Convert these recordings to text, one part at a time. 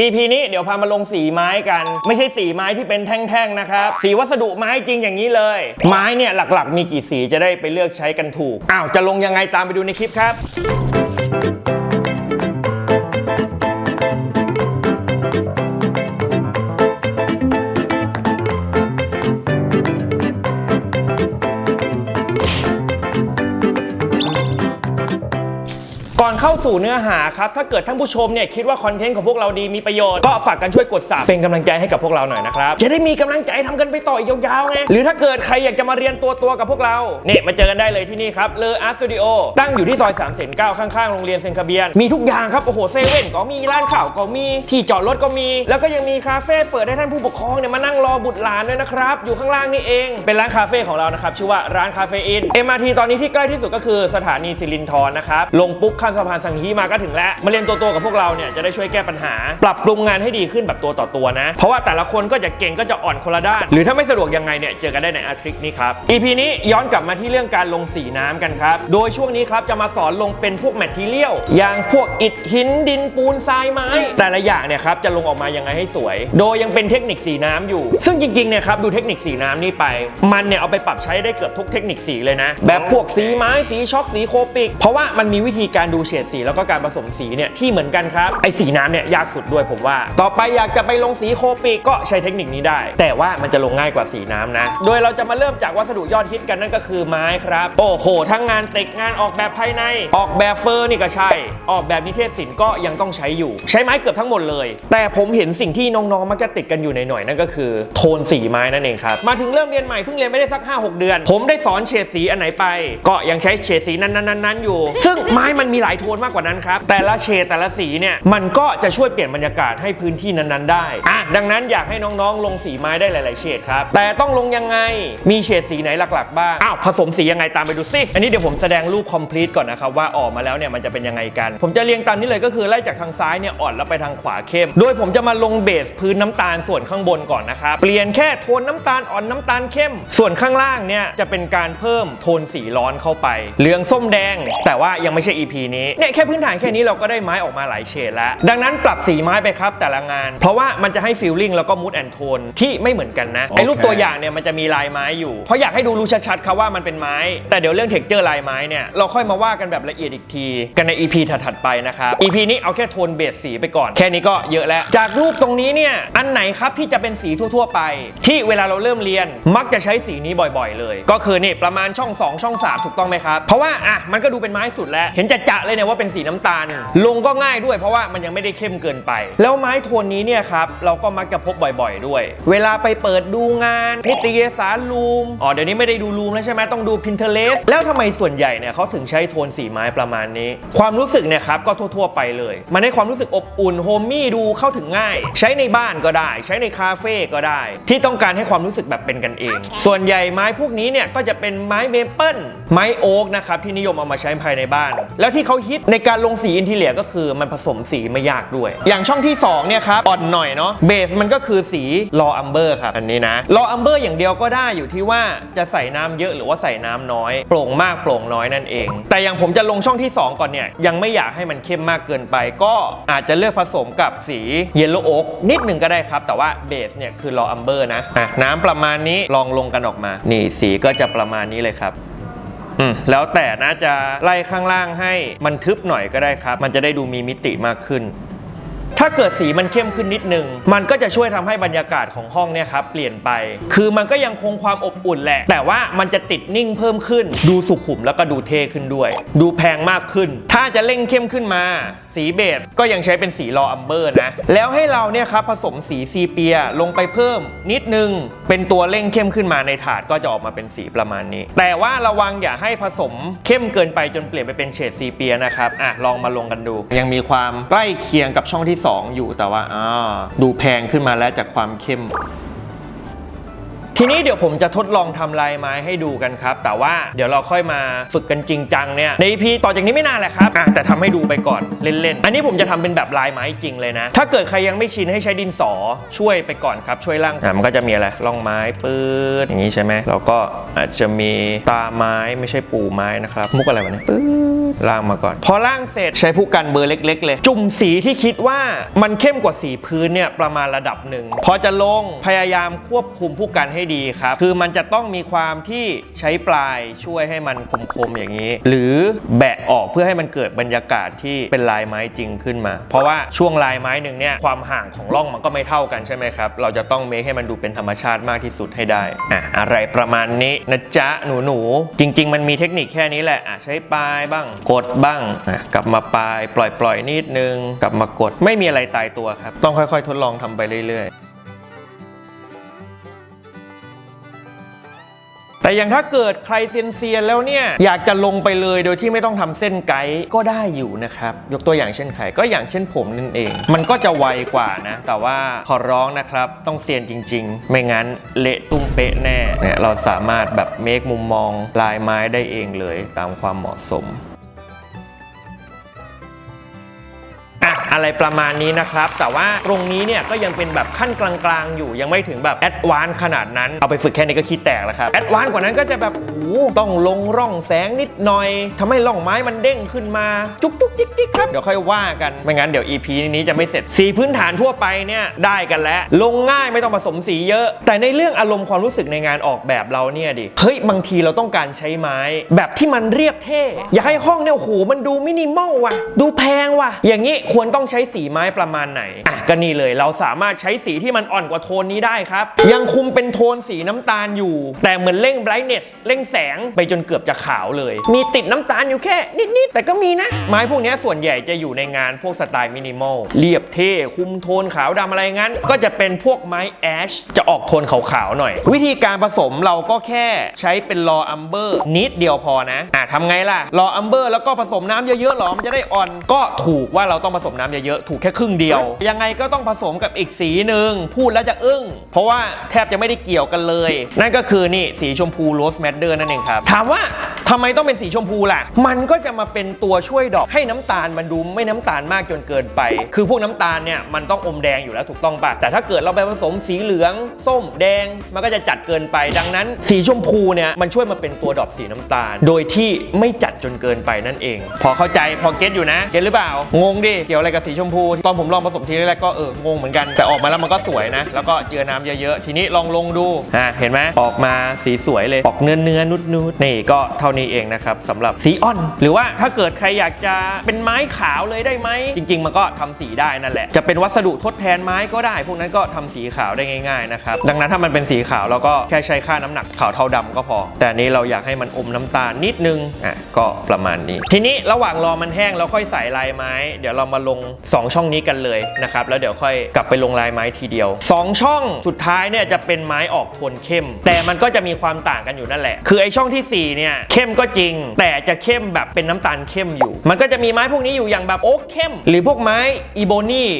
EP นี้เดี๋ยวพามาลงสีไม้กัน ไม่ใช่สีไม้ที่เป็นแท่งๆนะครับ สีวัสดุไม้จริงอย่างนี้เลย ไม้เนี่ยหลักๆ มีกี่สีจะได้ไปเลือกใช้กันถูกอ้าวจะลงยังไงตามไปดูในคลิปครับ ก่อนเข้าสู่เนื้อหาครับ ถ้าเกิดท่านผู้ชมเนี่ยคิดว่าคอนเทนต์ของพวกเราดีมีประโยชน์ ก็ฝากกันช่วยกดสับเป็นกำลังใจให้กับพวกเราหน่อยนะครับ จะได้มีกำลังใจทำกันไปต่ออีกยาวๆไง หรือถ้าเกิดใครอยากจะมาเรียนตัวตัวๆกับพวกเรา เนี่ยมาเจอกันได้เลยที่นี่ครับเลออาร์ตสตูดิโอตั้งอยู่ที่ซอย3ามเซนเก้าข้างๆโรงเรียนเซนคาเบียน มีทุกอย่างครับ โอ้โหเซเว่นก็มีร้านข่าวก็มีที่จอดรถก็มี แล้วก็ยังมีคาเฟ่เปิดให้ท่านผู้ปกครองเนี่ยมานั่งรอบุตรหลานด้วยนะครับอยู่ข้างล่างนี่เองเป็นร้านคาเฟ่ของเรานะครับชื่อว่าร้านคาเฟ่อิน MRT ตอนนี้ที่ใกล้ที่สุดก็คือสถานีสิรินธรนะครับลงปุ๊บข้าสะพานสังฮีมาก็ถึงแล้ว มาเรียนตัวตัวๆกับพวกเราเนี่ยจะได้ช่วยแก้ปัญหา ปรับปรุงงานให้ดีขึ้นแบบตัวต่อตัวนะ เพราะว่าแต่ละคนก็จะเก่งก็จะอ่อนคนละด้าน หรือถ้าไม่สะดวกยังไงเนี่ยเจอกันได้ในอาทริกนี้ครับ EP นี้ย้อนกลับมาที่เรื่องการลงสีน้ำกันครับ โดยช่วงนี้ครับจะมาสอนลงเป็นพวกแมททีเรียลอย่างพวกอิฐหินดินปูนทรายไม้ แต่ละอย่างเนี่ยครับจะลงออกมายังไงให้สวย โดยยังเป็นเทคนิคสีน้ำอยู่ ซึ่งจริงๆเนี่ยครับดูเทคนิคสีน้ำนี่ไป มันเนี่ยเอาไปปรับใช้ได้เกือบทุกเทคนิคสีเลยนะ แบบพวกสีไม้สีช็อกสีโคปิก เพราะว่ามันมีวิธีการดูเฉดสีแล้วก็การผสมสีเนี่ยที่เหมือนกันครับไอสีน้ำเนี่ยยากสุดด้วยผมว่า ต่อไปอยากจะไปลงสีโคปิกก็ใช้เทคนิคนี้ได้ แต่ว่ามันจะลงง่ายกว่าสีน้ำนะ โดยเราจะมาเริ่มจากวัสดุยอดฮิตกันนั่นก็คือไม้ครับ โอ้โห ทั้งงานเต็กงานออกแบบภายใน ออกแบบเฟอร์นี่ก็ใช่ ออกแบบนิเทศศิลป์ก็ยังต้องใช้อยู่ ใช้ไม้เกือบทั้งหมดเลย แต่ผมเห็นสิ่งที่น้องๆมักจะติดกันอยู่หน่อยๆนั่นก็คือ โทนสีไม้นั่นเองครับมาถึงเริ่มเรียนใหม่เพิ่งเรียนไม่ได้สัก 5-6 เดือน ผมได้สอนเฉดสีอันไหนไป ก็ยังใช้เฉดสีนั้นๆๆอยู่ ซึ่งไม้มันมีหลายโทนมากกว่านั้นครับ แต่ละเฉดแต่ละสีเนี่ยมันก็จะช่วยเปลี่ยนบรรยากาศให้พื้นที่นั้นๆได้อะดังนั้นอยากให้น้องๆ ลงสีไม้ได้หลาย ๆ เฉดครับ แต่ต้องลงยังไงมีเฉดสีไหนหลัก ๆ บ้างอ้าวผสมสียังไงตามไปดูสิอันนี้เดี๋ยวผมแสดงรูป complete ก่อนนะครับว่าออกมาแล้วเนี่ยมันจะเป็นยังไงกัน ผมจะเรียงตามนี้เลยก็คือไล่จากทางซ้ายเนี่ยอ่อนแล้วไปทางขวาเข้ม โดยผมจะมาลงเบสพื้นน้ำตาลส่วนข้างบนก่อนนะครับเปลี่ยนแค่โทนน้ำตาลอ่อนน้ำตาลเข้ม ส่วนข้างล่างเนี่ยจะเป็นการเพิ่มโทนสีร้อนเข้าไปเหลืองส้มแดง แต่ว่ายังไม่ใช่ EP นี้เนี่ยแค่พื้นฐานแค่นี้เราก็ได้ไม้ออกมาหลายเฉดแล้ว ดังนั้นปรับสีไม้ไปครับแต่ละงาน เพราะว่ามันจะให้ฟีลลิ่งแล้วก็มูดแอนโทนที่ไม่เหมือนกันนะไอ้รูปตัวอย่างเนี่ยมันจะมีลายไม้อยู่เพราะอยากให้ดูรู้ชัดๆครับว่ามันเป็นไม้ แต่เดี๋ยวเรื่องเท็กเจอร์ลายไม้เนี่ยเราค่อยมาว่ากันแบบละเอียดอีกที กันใน EP ถัดๆไปนะครับ EP นี้เอาแค่โทนเบสสีไปก่อน แค่นี้ก็เยอะแล้ว จากรูปตรงนี้เนี่ยอันไหนครับที่จะเป็นสีทั่ว ๆ ไป ที่เวลาเราเริ่มเรียนมักจะใช้สีนี้บ่อย ๆ เลย ก็คือนี่ประมาณช่อง 2 ช่อง 3 ถูกต้องไหมครับเพราะว่าอะมันก็ดูเป็นไม้สุดแล้ว เห็นจะจะๆเลยเนี่ยว่าเป็นสีน้ำตาล ลงก็ง่ายด้วยเพราะว่ามันยังไม่ได้เข้มเกินไป แล้วไม้โทนนี้เนี่ยครับเราก็มักจะพบบ่อยๆ ด้วย เวลาไปเปิดดูงานนิตยสารลูมอ๋อเดี๋ยวนี้ไม่ได้ดูลูมแล้วใช่ไหมต้องดู Pinterest แล้วทำไมส่วนใหญ่เนี่ยเขาถึงใช้โทนสีไม้ประมาณนี้ ความรู้สึกเนี่ยครับก็ทั่วๆไปเลย มันให้ความรู้สึกอบอุ่นโฮมมี่ดูเข้าถึงง่าย ใช้ในบ้านก็ได้ ใช้ในคาเฟ่ก็ได้ ที่ต้องการให้ความรู้สึกแบบเป็นกันเอง ส่วนใหญ่ไม้พวกนี้เนี่ยก็จะเป็นไม้เมเปิลไม้โอ๊กนะครับที่นิยมเอามาใช้ภายในบ้าน แล้วที่เขาาฮิตในการลงสีอินทีเลียก็คือมันผสมสีไม่ยากด้วย อย่างช่องที่2เนี่ยครับอ่อนหน่อยเนาะเบสมันก็คือสีลออัมเบอร์ครับอันนี้นะลออัมเบอร์อย่างเดียวก็ได้อยู่ที่ว่าจะใส่น้ำเยอะหรือว่าใส่น้ำน้อย โปร่งมากโปร่งน้อยนั่นเอง แต่อย่างผมจะลงช่องที่ 2 ก่อนเนี่ยยังไม่อยากให้มันเข้มมากเกินไป ก็อาจจะเลือกผสมกับสีเยลโลโอ๊กนิดหนึ่งก็ได้ครับ แต่ว่าเบสเนี่ยคือลออัมเบอร์นะอะน้ำประมาณนี้ลองลงกันออกมา นี่สีก็จะประมาณนี้เลยครับ อืมแล้วแต่น่าจะไล่ข้างล่างให้มันทึบหน่อยก็ได้ครับ มันจะได้ดูมีมิติมากขึ้น ถ้าเกิดสีมันเข้มขึ้นนิดนึง มันก็จะช่วยทำให้บรรยากาศของห้องเนี่ยครับเปลี่ยนไป คือมันก็ยังคงความอบอุ่นแหละ แต่ว่ามันจะติดนิ่งเพิ่มขึ้น ดูสุขุมแล้วก็ดูเท่ขึ้นด้วย ดูแพงมากขึ้น ถ้าจะเร่งเข้มขึ้นมา สีเบสก็ยังใช้เป็นสีลออัมเบอร์นะ แล้วให้เราเนี่ยครับผสมสีซีเปียลงไปเพิ่มนิดนึง เป็นตัวเร่งเข้มขึ้นมาในถาดก็จะออกมาเป็นสีประมาณนี้ แต่ว่าระวังอย่าให้ผสมเข้มเกินไปจนเปลี่ยนไปเป็นเฉดซีเปียนะครับอะลองมาลงกันดู ยังมีความใกล้เคียงกับช่องที่2 อยู่แต่ว่าอ่าดูแพงขึ้นมาแล้วจากความเข้ม ทีนี้เดี๋ยวผมจะทดลองทำลายไม้ให้ดูกันครับ แต่ว่าเดี๋ยวเราค่อยมาฝึกกันจริงจังเนี่ยใน EP ต่อจากนี้ไม่นานแหละครับอะแต่ทำให้ดูไปก่อนเล่นๆ อันนี้ผมจะทำเป็นแบบลายไม้จริงเลยนะ ถ้าเกิดใครยังไม่ชินให้ใช้ดินสอช่วยไปก่อนครับ ช่วยล่างอะมันก็จะมีอะไรร่องไม้ปืดอย่างนี้ใช่ไหมแล้วก็อาจจะมีตาไม้ไม่ใช่ปูไม้นะครับมุกอะไรวะเนี่ยปืดล่างมาก่อน พอล่างเสร็จใช้ผู้กันเบอร์เล็ก ๆ เลย จุ่มสีที่คิดว่ามันเข้มกว่าสีพื้นเนี่ยประมาณระดับหนึ่งพอจะลงพยายามควบคุมผู้กันให้ดีครับ คือมันจะต้องมีความที่ใช้ปลายช่วยให้มันคมๆอย่างนี้ หรือแบะออกเพื่อให้มันเกิดบรรยากาศที่เป็นลายไม้จริงขึ้นมา เพราะว่าช่วงลายไม้หนึ่งเนี่ยความห่างของร่องมันก็ไม่เท่ากันใช่ไหมครับ เราจะต้องเมคให้มันดูเป็นธรรมชาติมากที่สุดให้ได้อะอะไรประมาณนี้นะจ๊ะหนูหนูๆจริง ๆ มันมีเทคนิคแค่นี้แหละอะใช้ปลายบ้าง กดบ้างอะกลับมาปลายปล่อยปล่อยๆนิดนึง กลับมากดไม่มีอะไรตายตัวครับ ต้องค่อยๆ ทดลองทำไปเรื่อยๆ แต่อย่างถ้าเกิดใครเซียนเซียนแล้วเนี่ยอยากจะลงไปเลยโดยที่ไม่ต้องทำเส้นไกด์ก็ได้อยู่นะครับยกตัวอย่างเช่นใครก็อย่างเช่นผมนั่นเอง มันก็จะไวกว่านะ แต่ว่าขอร้องนะครับต้องเซียนจริง ๆ ไม่งั้นเละตุ้มเป๊ะแน่เนี่ยเราสามารถแบบเมคมุมมองลายไม้ได้เองเลยตามความเหมาะสม อะไรประมาณนี้นะครับ แต่ว่าตรงนี้เนี่ยก็ยังเป็นแบบขั้นกลางๆ อยู่ยังไม่ถึงแบบแอดวานขนาดนั้น เอาไปฝึกแค่นี้ก็คิดแตกแล้วครับแอดวานกว่านั้นก็จะแบบโอ้โหต้องลงร่องแสงนิดหน่อยทำให้ร่องไม้มันเด้งขึ้นมา จุกจุกจิกจิกครับ เดี๋ยวค่อยว่ากัน ไม่งั้นเดี๋ยว EP นี้จะไม่เสร็จสีพื้นฐานทั่วไปเนี่ยได้กันแล้ว ลงง่ายไม่ต้องผสมสีเยอะ แต่ในเรื่องอารมณ์ความรู้สึกในงานออกแบบเราเนี่ยดิเฮ้ยบางทีเราต้องการใช้ไม้ แบบที่มันเรียบเท่ อยาให้ห้องเนี่ยโอ้โหมันดูมินิมอลว่ะ ดูแพงว่ะ อย่างนี้ควรต้ององใช้สีไม้ประมาณไหนอะก็นี่เลยเราสามารถใช้สีที่มันอ่อนกว่าโทนนี้ได้ครับ ยังคุมเป็นโทนสีน้ำตาลอยู่ แต่เหมือนเร่ง brightness เร่งแสงไปจนเกือบจะขาวเลย มีติดน้ำตาลอยู่แค่นิดๆแต่ก็มีนะ ไม้พวกนี้ส่วนใหญ่จะอยู่ในงานพวกสไตล์มินิมอลเรียบเท่คุมโทนขาวดำอะไรงั้น ก็จะเป็นพวกไม้แอชจะออกโทนขาวๆหน่อย วิธีการผสมเราก็แค่ใช้เป็นรออัมเบอร์นิดเดียวพอนะอะทำไงล่ะรออัมเบอร์แล้วก็ผสมน้ำเยอะๆหรอมันจะได้อ่อนก็ถูกว่าเราต้องผสมน้ำเยอะๆถูกแค่ครึ่งเดียว ยังไงก็ต้องผสมกับอีกสีหนึ่งพูดแล้วจะอึ้ง เพราะว่าแทบจะไม่ได้เกี่ยวกันเลย นั่นก็คือนี่สีชมพูโรสแมดเดอร์นั่นเองครับ ถามว่าทำไมต้องเป็นสีชมพูล่ะ มันก็จะมาเป็นตัวช่วยดอกให้น้ำตาลมันดูไม่น้ำตาลมากจนเกินไป คือพวกน้ำตาลเนี่ยมันต้องอมแดงอยู่แล้วถูกต้องปะแต่ถ้าเกิดเราไปผสมสีเหลือง ส้มแดง มันก็จะจัดเกินไป ดังนั้น สีชมพูเนี่ยมันช่วยมาเป็นตัวดอกสีน้ำตาล โดยที่ไม่จัดจนเกินไปนั่นเอง พอเข้าใจพอเก็ตอยู่นะ เก็ตหรือเปล่า งงดิ เกี่ยวอะไรกับสีชมพู ตอนผมลองผสมทีแรกๆก็เอองงเหมือนกัน แต่ออกมาแล้วมันก็สวยนะ แล้วก็เจือน้ำเยอะๆ ทีนี้ลองลงดูอะเห็นไหมออกมาสีสวยเลยออกเนื้อเนื้อนุดๆนี่ก็เท่านี้เองนะครับสำหรับสีอ่อน หรือว่าถ้าเกิดใครอยากจะเป็นไม้ขาวเลยได้ไหมจริง ๆ มันก็ทำสีได้นั่นแหละ จะเป็นวัสดุทดแทนไม้ก็ได้ พวกนั้นก็ทำสีขาวได้ง่ายๆนะครับดังนั้นถ้ามันเป็นสีขาวเราก็แค่ใช้ค่าน้ำหนักขาวเท่าดำก็พอ แต่นี้เราอยากให้มันอมน้ำตาลนิดนึงอะก็ประมาณนี้ ทีนี้ระหว่างรอมันแห้งแล้วค่อยใส่ลายไม้ เดี๋ยวเรามาลง2 ช่องนี้กันเลยนะครับแล้วเดี๋ยวค่อยกลับไปลงลายไม้ทีเดียว 2 ช่องสุดท้ายเนี่ยจะเป็นไม้ออกโทนเข้ม แต่มันก็จะมีความต่างกันอยู่นั่นแหละ คือไอช่องทีสี่4เนี่ยเข้มก็จริง แต่จะเข้มแบบเป็นน้ำตาลเข้มอยู่ มันก็จะมีไม้พวกนี้อยู่อย่างแบบโอ๊กเข้ม หรือพวกไม้อีโบนี่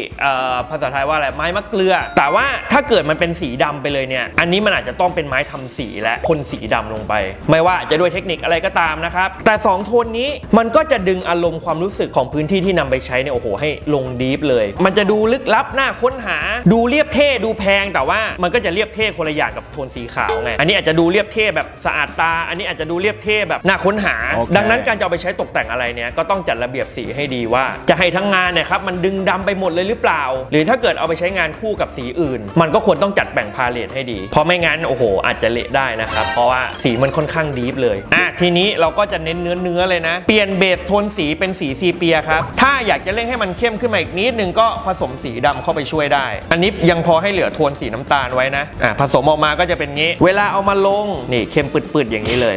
ภาษาไทยว่าอะไรไม้มะเกลือ แต่ว่าถ้าเกิดมันเป็นสีดำไปเลยเนี่ยอันนี้มันอาจจะต้องเป็นไม้ทำสีและพ่นสีดำลงไป ไม่ว่าจะด้วยเทคนิคอะไรก็ตามนะครับแต่สองโทนนี้มันก็จะดึงอารมณ์ความรู้สึกของพื้นที่ที่นำไปใช้เนี่ยโอ้โหให้ลงดีฟเลย มันจะดูลึกลับน่าค้นหา ดูเรียบเท่ดูแพงแต่ว่ามันก็จะเรียบเท่คนละอย่างกับโทนสีขาวไงอันนี้อาจจะดูเรียบเท่แบบสะอาดตา อันนี้อาจจะดูเรียบเท่แบบน่าค้นหา โอเค ดังนั้นการจะเอาไปใช้ตกแต่งอะไรเนี่ยก็ต้องจัดระเบียบสีให้ดีว่า จะให้ทั้งงานเนี่ยครับมันดึงดำไปหมดเลยหรือเปล่า หรือถ้าเกิดเอาไปใช้งานคู่กับสีอื่น มันก็ควรต้องจัดแบ่งพาเลทให้ดี เพราะไม่งั้นโอ้โห อาจจะเละได้นะครับ เพราะว่าสีมันค่อนข้างดีฟเลยอะทีนี้เราก็จะเน้นเนื้อเนื้อๆเลยนะ เปลี่ยนเบสโทนสีเป็นสีซีเปียครับถ้าอยากจะเร่งให้มันเข้มขึ้นมาอีกนิดนึงก็ผสมสีดำเข้าไปช่วยได้ อันนี้ยังพอให้เหลือโทนสีน้ำตาลไว้นะอะผสมออกมาก็จะเป็นงี้ เวลาเอามาลงนี่เข้มปืดๆอย่างนี้เลย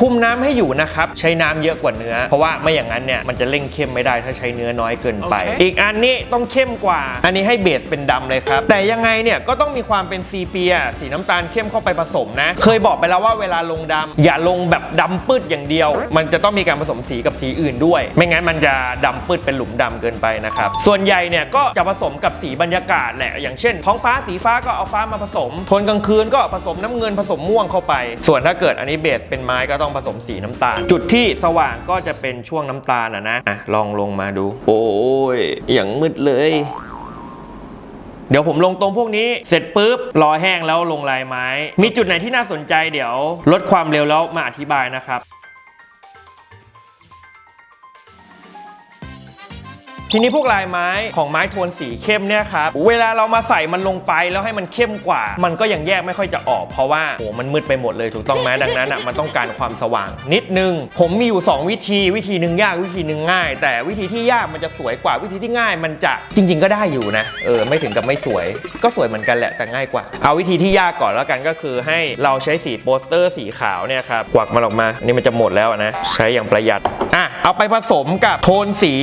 คุมน้ำให้อยู่นะครับ ใช้น้ำเยอะกว่าเนื้อ เพราะว่าไม่อย่างนั้นเนี่ยมันจะเร่งเข้มไม่ได้ถ้าใช้เนื้อน้อยเกินไปโอเคอีกอันนี้ต้องเข้มกว่า อันนี้ให้เบสเป็นดำเลยครับ แต่ยังไงเนี่ยก็ต้องมีความเป็นซีเปีย สีน้ำตาลเข้มเข้าไปผสมนะ เคยบอกไปแล้วว่าเวลาลงดำอย่าลงแบบดำปืดอย่างเดียว มันจะต้องมีการผสมสีกับสีอื่นด้วย ไม่งั้นมันจะดำปืดเป็นหลุมดำเกินไปนะครับ ส่วนใหญ่เนี่ยก็จะผสมกับสีบรรยากาศแหละ อย่างเช่น ท้องฟ้าสีฟ้าก็เอาฟ้ามาผสมโทนกลางคืนก็ผสมน้ำเงินผสมม่วงเข้าไป ส่วนถ้าเกิดอันนี้เบสเป็นไม้ก็ต้ององผสมสีน้ำตาล จุดที่สว่างก็จะเป็นช่วงน้ำตาลอะนะอะลองลงมาดู โอ้ยอย่างมืดเลยเดี๋ยวผมลงตรงพวกนี้เสร็จปุ๊บรอแห้งแล้วลงลายไม้ มีจุดไหนที่น่าสนใจเดี๋ยว ลดความเร็วแล้วมาอธิบายนะครับ ทีนี้พวกลายไม้ของไม้โทนสีเข้มเนี่ยครับเวลาเรามาใส่มันลงไปแล้วให้มันเข้มกว่า มันก็ยังแยกไม่ค่อยจะออก เพราะว่าโอ้มันมืดไปหมดเลยถูกต้องไหมดังนั้นอะมันต้องการความสว่าง นิดนึง ผมมีอยู่ 2 วิธีวิธีหนึ่งยากวิธีหนึ่งง่าย แต่วิธีที่ยากมันจะสวยกว่าวิธีที่ง่าย มันจะจริง ๆ ก็ได้อยู่นะเออไม่ถึงกับไม่สวย ก็สวยเหมือนกันแหละแต่ง่ายกว่า เอาวิธีที่ยากก่อนแล้วกันก็คือ ให้เราใช้สีโปสเตอร์สีขาวเนี่ยครับกวักมันออกมาอันนี่มันจะหมดแล้วนะใช้อย่างประหยัดอะเอาไปผสมกับโทนสี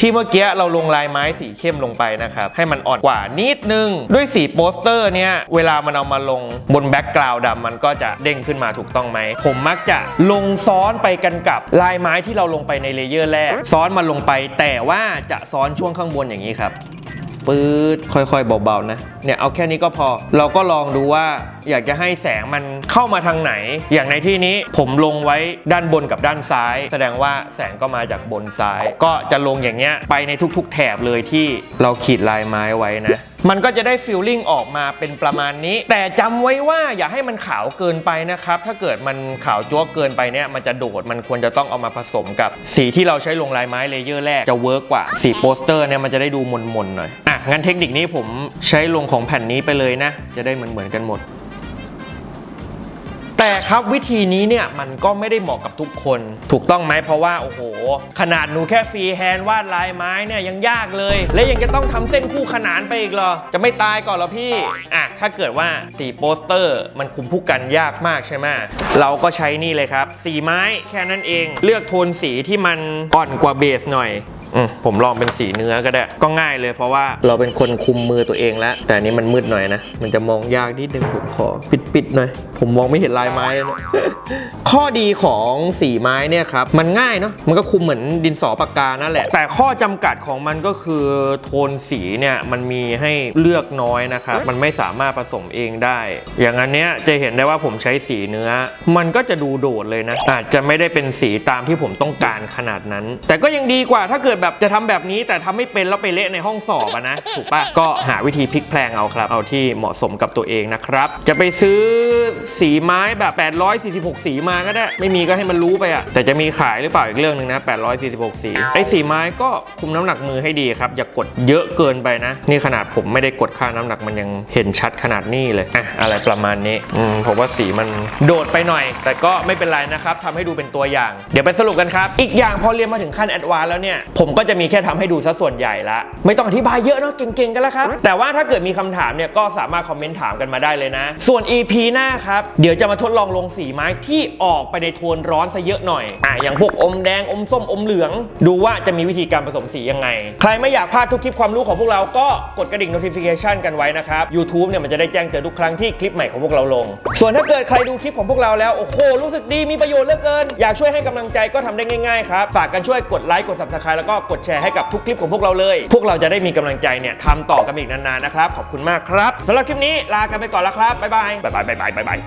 ที่เมื่อกี้เราลงลายไม้สีเข้มลงไปนะครับให้มันอ่อนกว่านิดนึง ด้วยสีโปสเตอร์เนี่ยเวลามันเอามาลงบนแบ็กกราวด์ดำมันก็จะเด้งขึ้นมาถูกต้องไหม ผมมักจะลงซ้อนไปกันกับลายไม้ที่เราลงไปในเลเยอร์แรก ซ้อนมาลงไป แต่ว่าจะซ้อนช่วงข้างบนอย่างนี้ครับ ปื๊ดค่อยๆเบาๆนะเนี่ยเอาแค่นี้ก็พอเราก็ลองดูว่าอยากจะให้แสงมันเข้ามาทางไหน อย่างในที่นี้ผมลงไว้ด้านบนกับด้านซ้าย แสดงว่าแสงก็มาจากบนซ้าย ก็จะลงอย่างเงี้ยไปในทุก ๆ แถบเลยที่เราขีดลายไม้ไว้นะมันก็จะได้ฟิลลิ่งออกมาเป็นประมาณนี้ แต่จำไว้ว่าอย่าให้มันขาวเกินไปนะครับ ถ้าเกิดมันขาวจ้วเกินไปเนี่ยมันจะโดดมันควรจะต้องเอามาผสมกับสีที่เราใช้ลงลายไม้เลเยอร์แรกจะเวิร์กกว่าสีโปสเตอร์เนี่ยมันจะได้ดูมนๆหน่อย งั้นเทคนิคนี้ผมใช้ลงของแผ่นนี้ไปเลยนะ จะได้เหมือนๆกันหมด แต่ครับวิธีนี้เนี่ยมันก็ไม่ได้เหมาะกับทุกคนถูกต้องไหมเพราะว่า โอ้โห ขนาดหนูแค่ฟรีแฮนด์วาดลายไม้เนี่ยยังยากเลย และยังจะต้องทำเส้นคู่ขนานไปอีกเหรอ จะไม่ตายก่อนเหรอพี่อะถ้าเกิดว่าสีโปสเตอร์มันคุมผู้กันยากมากใช่ไหมเราก็ใช้นี่เลยครับสีไม้แค่นั้นเอง เลือกโทนสีที่มันอ่อนกว่าเบสหน่อย อืมผมลองเป็นสีเนื้อก็ได้ ก็ง่ายเลยเพราะว่าเราเป็นคนคุมมือตัวเองแล้ว แต่อันนี้มันมืดหน่อยนะ มันจะมองยากนิดนึงผมขอปิดๆหน่อย ผมมองไม่เห็นลายไม้แล้วนะ ข้อดีของสีไม้เนี่ยครับ มันง่ายเนาะมันก็คุมเหมือนดินสอปากกานั่นแหละ แต่ข้อจำกัดของมันก็คือโทนสีเนี่ยมันมีให้เลือกน้อยนะครับ มันไม่สามารถผสมเองได้ อย่างอันเนี้ยจะเห็นได้ว่าผมใช้สีเนื้อ มันก็จะดูโดดเลยนะ อาจจะไม่ได้เป็นสีตามที่ผมต้องการขนาดนั้น แต่ก็ยังดีกว่าถ้าเกิดแบบจะทำแบบนี้แต่ทำไม่เป็นแล้วไปเละในห้องสอบอะนะถูกปะก็หาวิธีพลิกแพลงเอาครับ เอาที่เหมาะสมกับตัวเองนะครับ จะไปซื้อสีไม้แบบ 846 สีมาก็ได้ ไม่มีก็ให้มันรู้ไปอะแต่จะมีขายหรือเปล่าอีกเรื่องหนึ่งนะ846 สีไอ้สีไม้ก็คุมน้ำหนักมือให้ดีครับ อย่ากดเยอะเกินไปนะ นี่ขนาดผมไม่ได้กดค่าน้ำหนักมันยังเห็นชัดขนาดนี้เลยอะอะไรประมาณนี้อืมผมว่าสีมันโดดไปหน่อย แต่ก็ไม่เป็นไรนะครับทำให้ดูเป็นตัวอย่าง เดี๋ยวไปสรุปกันครับ อีกอย่างพอเรียนมาถึงขั้นแอดวานแล้วเนี่ยผมก็จะมีแค่ทำให้ดูซะส่วนใหญ่ละไม่ต้องอธิบายเยอะเนาะเก่งๆกันแล้วครับ แต่ว่าถ้าเกิดมีคำถามเนี่ยก็สามารถคอมเมนต์ถามกันมาได้เลยนะ ส่วน EP หน้าครับ เดี๋ยวจะมาทดลองลงสีไม้ที่ออกไปในโทนร้อนซะเยอะหน่อยอะอย่างพวกอมแดงอมส้มอมเหลือง ดูว่าจะมีวิธีการผสมสียังไง ใครไม่อยากพลาดทุกคลิปความรู้ของพวกเราก็กดกระดิ่ง notification กันไว้นะครับ YouTube เนี่ยมันจะได้แจ้งเตือนทุกครั้งที่คลิปใหม่ของพวกเราลง ส่วนถ้าเกิดใครดูคลิปของพวกเราแล้วโอ้โหรู้สึกดีมีประโยชน์เหลือเกิน อยากช่วยให้กำลังใจก็ทำได้ง่ายๆครับฝากกันช่วยกดไลค์กด subscribe แล้วก็กดแชร์ให้กับทุกคลิปของพวกเราเลย พวกเราจะได้มีกำลังใจเนี่ยทำต่อกันอีกนานๆนะครับ ขอบคุณมากครับสำหรับคลิปนี้ลากันไปก่อนแล้วครับบ๊ายบายบ๊ายบายบ๊ายบายบ๊ายบาย